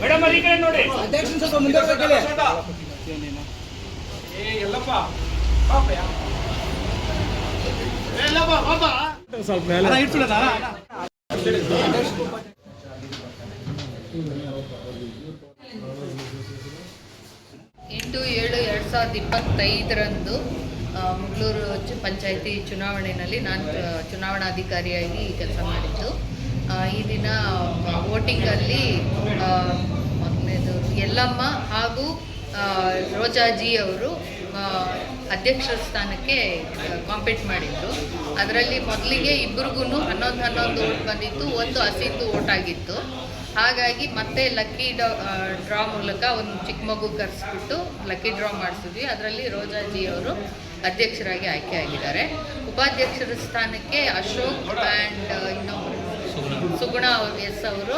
Madam ಅವ್ರ ಈ ಕಡೆ ನೋಡಿ. ಅಧ್ಯಕ್ಷನ್ ಸ್ವಲ್ಪ ಮುಂದೆ ಬರ್ಬೇಕಿಲ್ಲ ಸ್ವಲ್ಪ ಮೇಲೆ ಅಣ್ಣ ಇಟ್ಬಿಡೋಣ ಎಂಟು ಏಳು ಎರಡು ಸಾವಿರದ ಇಪ್ಪತ್ತೈದರಂದು ಮಂಗಳೂರು ಪಂಚಾಯಿತಿ ಚುನಾವಣೆಯಲ್ಲಿ ನಾನು ಚುನಾವಣಾಧಿಕಾರಿಯಾಗಿ ಕೆಲಸ ಮಾಡಿದ್ದು. ಈ ದಿನ ವೋಟಿಂಗಲ್ಲಿ ಯಲ್ಲಮ್ಮ ಹಾಗೂ ರೋಜಾಜಿ ಅವರು ಅಧ್ಯಕ್ಷ ಸ್ಥಾನಕ್ಕೆ ಕಾಂಪೀಟ್ ಮಾಡಿದ್ರು ಅದರಲ್ಲಿ ಮೊದಲಿಗೆ ಇಬ್ಬರಿಗೂ ಹನ್ನೊಂದು ಹನ್ನೊಂದು ಓಟ್ ಬಂದಿತ್ತು, ಒಂದು ಹಸಿಂದು ಓಟ್ ಆಗಿತ್ತು. ಹಾಗಾಗಿ ಮತ್ತೆ ಲಕ್ಕಿ ಡ್ರಾ ಮೂಲಕ ಒಂದು ಚಿಕ್ಕ ಮಗು ಕರೆಸ್ಬಿಟ್ಟು ಲಕ್ಕಿ ಡ್ರಾ ಮಾಡಿಸಿದ್ವಿ. ಅದರಲ್ಲಿ ರೋಜಾಜಿ ಅವರು ಅಧ್ಯಕ್ಷರಾಗಿ ಆಯ್ಕೆ ಆಗಿದ್ದಾರೆ. ಉಪಾಧ್ಯಕ್ಷರ ಸ್ಥಾನಕ್ಕೆ ಅಶೋಕ್ ಆ್ಯಂಡ್ ಇನ್ನೊಬ್ಬರು ಸುಗುಣ. ಎಸ್ ಅವರು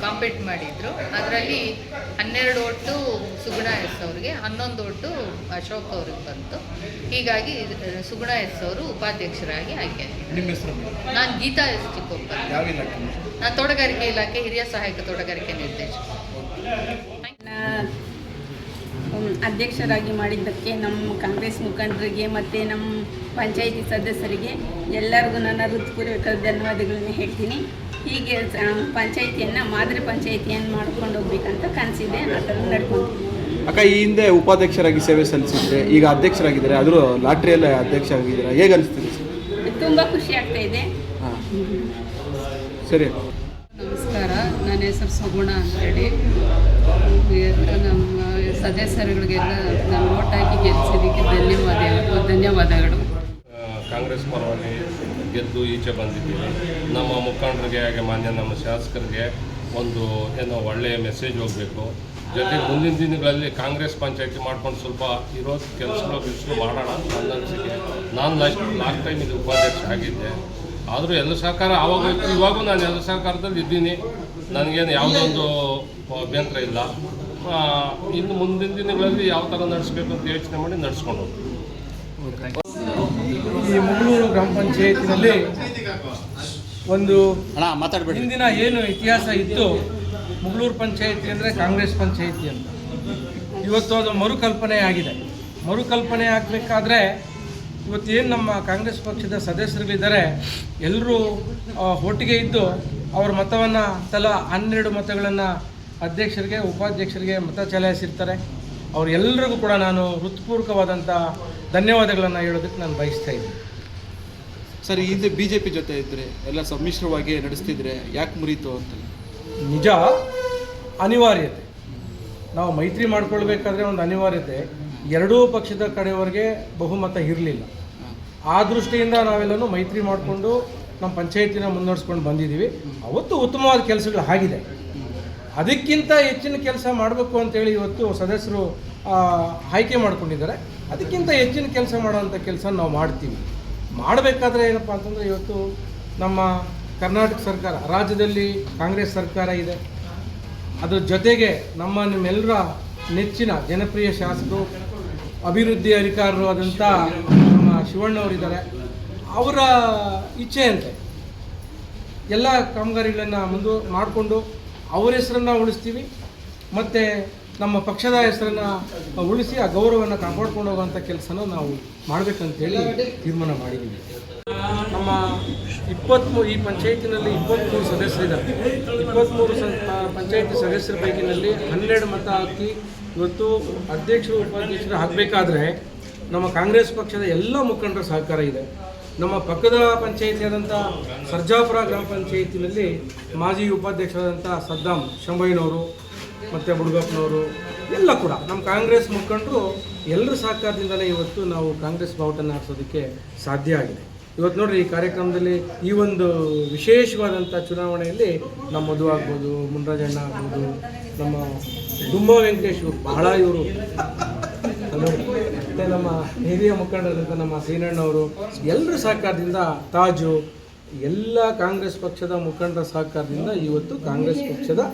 ಕಾಂಪೀಟ್ ಮಾಡಿದರು. ಅದರಲ್ಲಿ ಹನ್ನೆರಡು ಒಟ್ಟು ಸುಗುಣ ಎಸ್ ಅವರಿಗೆ ಹನ್ನೊಂದು ಒಟ್ಟು ಅಶೋಕ್ ಅವ್ರಿಗೆ ಬಂತು. ಹೀಗಾಗಿ ಇದು- ಸುಗುಣ ಎಸ್ ಅವರು ಉಪಾಧ್ಯಕ್ಷರಾಗಿ ಆಯ್ಕೆ ಆಗಿದ್ದಾರೆ. ನಾನು ಗೀತಾ ಎಸ್ ಚಿಕ್ಕೊಪ್ಪ ನಾನು ತೋಟಗಾರಿಕೆ ಇಲಾಖೆ ಹಿರಿಯ ಸಹಾಯಕ ತೋಟಗಾರಿಕೆ ನಿರ್ದೇಶಕ. ಅಧ್ಯಕ್ಷರಾಗಿ ಮಾಡಿದ್ದಕ್ಕೆ ನಮ್ಮ ಕಾಂಗ್ರೆಸ್ ಮುಖಂಡರಿಗೆ ಮತ್ತು ನಮ್ಮ ಪಂಚಾಯಿತಿ ಸದಸ್ಯರಿಗೆ ಎಲ್ಲರಿಗೂ ನನ್ನ ಹೃತ್ಪೂರ್ವಕ ಧನ್ಯವಾದಗಳನ್ನು ಹೇಳ್ತೀನಿ. ಹೀಗೆ ಪಂಚಾಯಿತಿಯನ್ನು ಮಾದರಿ ಪಂಚಾಯಿತಿಯನ್ನು ಮಾಡ್ಕೊಂಡು ಹೋಗ್ಬೇಕಂತ ಕನಸಿದೆ ಆ ಥರ ನಡ್ಕೊತೀನಿ. ಅಕ್ಕ ಈ ಹಿಂದೆ ಉಪಾಧ್ಯಕ್ಷರಾಗಿ ಸೇವೆ ಸಲ್ಲಿಸಿದ್ರೆ ಈಗ ಅಧ್ಯಕ್ಷರಾಗಿದ್ದಾರೆ ಆದರೂ ಲಾಟ್ರಿಯಲ್ಲೇ ಅಧ್ಯಕ್ಷ ಆಗಿದ್ದೀರಾ ಹೇಗೆ ಅನಿಸ್ತಿದೆ ತುಂಬ ಖುಷಿ ಆಗ್ತಾ ಇದೆ. ಸರಿ. ನನ್ನ ಹೆಸರು ಸುಗುಣ ಅಂತೇಳಿ ನಮ್ಮ ಸದಸ್ಯರುಗಳಿಗೆಲ್ಲ ನಾನು ಓಟ್ ಹಾಕಿ ಗೆಲ್ಲಿಸಿದ್ದಕ್ಕೆ ಧನ್ಯವಾದ ಧನ್ಯವಾದಗಳು. ಕಾಂಗ್ರೆಸ್ ಪರವಾಗಿ ಗೆದ್ದು ಈಚೆ ಬಂದಿದ್ದೀವಿ. ನಮ್ಮ ಮುಖಂಡರಿಗೆ ಹಾಗೆ ಮಾನ್ಯ ನಮ್ಮ ಶಾಸಕರಿಗೆ ಒಂದು ಏನೋ ಒಳ್ಳೆಯ ಮೆಸೇಜ್ ಹೋಗಬೇಕು. ಜೊತೆಗೆ ಮುಂದಿನ ದಿನಗಳಲ್ಲಿ ಕಾಂಗ್ರೆಸ್ ಪಂಚಾಯತಿ ಮಾಡ್ಕೊಂಡು ಸ್ವಲ್ಪ ಇರೋ ಕೆಲಸಗಳು ಬಿಸಿಲು ಮಾಡೋಣ ನನ್ನ ಅನಿಸಿಕೆ. ನಾನು ಲಾಸ್ಟ್ ಲಾಸ್ಟ್ ಟೈಮ್ ಇದು ಉಪಾಧ್ಯಕ್ಷ ಆಗಿದ್ದೆ. ಆದರೂ ಎಲ್ಲ ಸಹಕಾರ ಆವಾಗ ಇವಾಗೂ ನಾನು ಎಲ್ಲ ಸಹಕಾರದಲ್ಲಿ ಇದ್ದೀನಿ. ನನಗೇನು ಯಾವುದೊಂದು ಅಭ್ಯಂತರ ಇಲ್ಲ. ಇನ್ನು ಮುಂದಿನ ದಿನಗಳಲ್ಲಿ ಯಾವ ಥರ ನಡೆಸ್ಬೇಕು ಅಂತ ಯೋಚನೆ ಮಾಡಿ ನಡೆಸ್ಕೊಂಡು ಈ ಮಂಗಳೂರು ಗ್ರಾಮ ಪಂಚಾಯತಿನಲ್ಲಿ ಒಂದು ಅಣ್ಣ ಮಾತಾಡ್ಬೇಡಿ. ಹಿಂದಿನ ಏನು ಇತಿಹಾಸ ಇತ್ತು? ಮುಗಳೂರು ಪಂಚಾಯತಿ ಅಂದರೆ ಕಾಂಗ್ರೆಸ್ ಪಂಚಾಯಿತಿ ಅಂತ. ಇವತ್ತು ಅದು ಮರುಕಲ್ಪನೆ ಆಗಿದೆ. ಮರುಕಲ್ಪನೆ ಆಗಬೇಕಾದ್ರೆ ಇವತ್ತೇನು ನಮ್ಮ ಕಾಂಗ್ರೆಸ್ ಪಕ್ಷದ ಸದಸ್ಯರುಗಳಿದ್ದಾರೆ ಎಲ್ಲರೂ ಒಟ್ಟಿಗೆ ಇದ್ದು ಅವರ ಮತವನ್ನು ತಲಾ ಹನ್ನೆರಡು ಮತಗಳನ್ನು ಅಧ್ಯಕ್ಷರಿಗೆ ಉಪಾಧ್ಯಕ್ಷರಿಗೆ ಮತ ಚಲಾಯಿಸಿರ್ತಾರೆ. ಅವರೆಲ್ಲರಿಗೂ ಕೂಡ ನಾನು ಹೃತ್ಪೂರ್ವಕವಾದಂಥ ಧನ್ಯವಾದಗಳನ್ನು ಹೇಳೋದಕ್ಕೆ ನಾನು ಬಯಸ್ತಾ ಇದ್ದೀನಿ. ಸರ್ ಹಿಂದೆ ಬಿ ಜೆ ಪಿ ಜೊತೆ ಇದ್ದರೆ ಎಲ್ಲ ಸಮ್ಮಿಶ್ರವಾಗಿ ನಡೆಸ್ತಿದ್ರೆ ಯಾಕೆ ಮುರೀತು ಅಂತ? ನಿಜ ಅನಿವಾರ್ಯತೆ. ನಾವು ಮೈತ್ರಿ ಮಾಡಿಕೊಳ್ಬೇಕಾದ್ರೆ ಒಂದು ಅನಿವಾರ್ಯತೆ. ಎರಡೂ ಪಕ್ಷದ ಕಡೆಯವರೆಗೆ ಬಹುಮತ ಇರಲಿಲ್ಲ. ಆ ದೃಷ್ಟಿಯಿಂದ ನಾವೆಲ್ಲನೂ ಮೈತ್ರಿ ಮಾಡಿಕೊಂಡು ನಮ್ಮ ಪಂಚಾಯತಿನ ಮುನ್ನಡೆಸ್ಕೊಂಡು ಬಂದಿದ್ದೀವಿ. ಅವತ್ತು ಉತ್ತಮವಾದ ಕೆಲಸಗಳು ಆಗಿದೆ. ಅದಕ್ಕಿಂತ ಹೆಚ್ಚಿನ ಕೆಲಸ ಮಾಡಬೇಕು ಅಂತೇಳಿ ಇವತ್ತು ಸದಸ್ಯರು ಆಯ್ಕೆ ಮಾಡ್ಕೊಂಡಿದ್ದಾರೆ. ಅದಕ್ಕಿಂತ ಹೆಚ್ಚಿನ ಕೆಲಸ ಮಾಡೋವಂಥ ಕೆಲಸ ನಾವು ಮಾಡ್ತೀವಿ. ಮಾಡಬೇಕಾದ್ರೆ ಏನಪ್ಪ ಅಂತಂದರೆ ಇವತ್ತು ನಮ್ಮ ಕರ್ನಾಟಕ ಸರ್ಕಾರ, ರಾಜ್ಯದಲ್ಲಿ ಕಾಂಗ್ರೆಸ್ ಸರ್ಕಾರ ಇದೆ. ಅದರ ಜೊತೆಗೆ ನಮ್ಮ ನಿಮ್ಮೆಲ್ಲರ ನೆಚ್ಚಿನ ಜನಪ್ರಿಯ ಶಾಸಕರು, ಅಭಿವೃದ್ಧಿ ಅಧಿಕಾರರು ಆದಂಥ ಶಿವಣ್ಣವರಿದ್ದಾರೆ. ಅವರ ಇಚ್ಛೆಯಂತೆ ಎಲ್ಲ ಕಾಮಗಾರಿಗಳನ್ನು ಮುಂದು ಮಾಡಿಕೊಂಡು ಅವರ ಹೆಸರನ್ನು ಉಳಿಸ್ತೀವಿ. ಮತ್ತು ನಮ್ಮ ಪಕ್ಷದ ಹೆಸರನ್ನು ಉಳಿಸಿ ಆ ಗೌರವವನ್ನು ಕಾಪಾಡ್ಕೊಂಡು ಹೋಗುವಂಥ ಕೆಲಸನ ನಾವು ಮಾಡಬೇಕಂತೇಳಿ ತೀರ್ಮಾನ ಮಾಡಿದ್ದೀವಿ. ನಮ್ಮ ಇಪ್ಪತ್ತ್ಮೂರು ಈ ಪಂಚಾಯತಿನಲ್ಲಿ ಇಪ್ಪತ್ತ್ಮೂರು ಸದಸ್ಯರಿದ್ದಾರೆ ಇಪ್ಪತ್ತ್ಮೂರು ಸ ಪಂಚಾಯತಿ ಸದಸ್ಯರ ಪೈಕಿನಲ್ಲಿ ಹನ್ನೆರಡು ಮತ ಹಾಕಿ ಇವತ್ತು ಅಧ್ಯಕ್ಷರು, ಉಪಾಧ್ಯಕ್ಷರು ಆಗಬೇಕಾದ್ರೆ ನಮ್ಮ ಕಾಂಗ್ರೆಸ್ ಪಕ್ಷದ ಎಲ್ಲ ಮುಖಂಡರ ಸಹಕಾರ ಇದೆ. ನಮ್ಮ ಪಕ್ಕದ ಪಂಚಾಯಿತಿಯಾದಂಥ ಸರ್ಜಾಪುರ ಗ್ರಾಮ ಪಂಚಾಯಿತಿನಲ್ಲಿ ಮಾಜಿ ಉಪಾಧ್ಯಕ್ಷರಾದಂಥ ಸದ್ದಾಂ ಶಂಭಯ್ಯನವರು ಮತ್ತು ಬುಡುಗಪ್ಪನವರು ಎಲ್ಲ ಕೂಡ ನಮ್ಮ ಕಾಂಗ್ರೆಸ್ ಮುಖಂಡರು ಎಲ್ಲರ ಸಹಕಾರದಿಂದಲೇ ಇವತ್ತು ನಾವು ಕಾಂಗ್ರೆಸ್ ಬಾವುಟನ್ನು ಹಾರಿಸೋದಕ್ಕೆ ಸಾಧ್ಯ ಆಗಿದೆ. ಇವತ್ತು ನೋಡಿರಿ ಈ ಕಾರ್ಯಕ್ರಮದಲ್ಲಿ ಈ ಒಂದು ವಿಶೇಷವಾದಂಥ ಚುನಾವಣೆಯಲ್ಲಿ ನಮ್ಮ ಮಧು ಆಗ್ಬೋದು ಮುನ್ರಾಜಣ್ಣ ಆಗ್ಬೋದು, ನಮ್ಮ ದುಮ್ಮ ವೆಂಕಟೇಶ್ ಬಹಳ ಇವರು. ಮತ್ತು ನಮ್ಮ ಹಿರಿಯ ಮುಖಂಡರಾದಂಥ ನಮ್ಮ ಶ್ರೀನಣ್ಣವರು ಎಲ್ಲರ ಸಹಕಾರದಿಂದ ತಾಜು, ಎಲ್ಲ ಕಾಂಗ್ರೆಸ್ ಪಕ್ಷದ ಮುಖಂಡರ ಸಹಕಾರದಿಂದ ಇವತ್ತು ಕಾಂಗ್ರೆಸ್ ಪಕ್ಷದ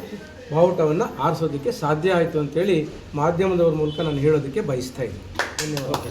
ಬಾವುಟವನ್ನು ಆರಿಸೋದಕ್ಕೆ ಸಾಧ್ಯ ಆಯಿತು ಅಂತೇಳಿ ಮಾಧ್ಯಮದವ್ರ ಮೂಲಕ ನಾನು ಹೇಳೋದಕ್ಕೆ ಬಯಸ್ತಾ ಇದ್ದೀನಿ. ಧನ್ಯವಾದ.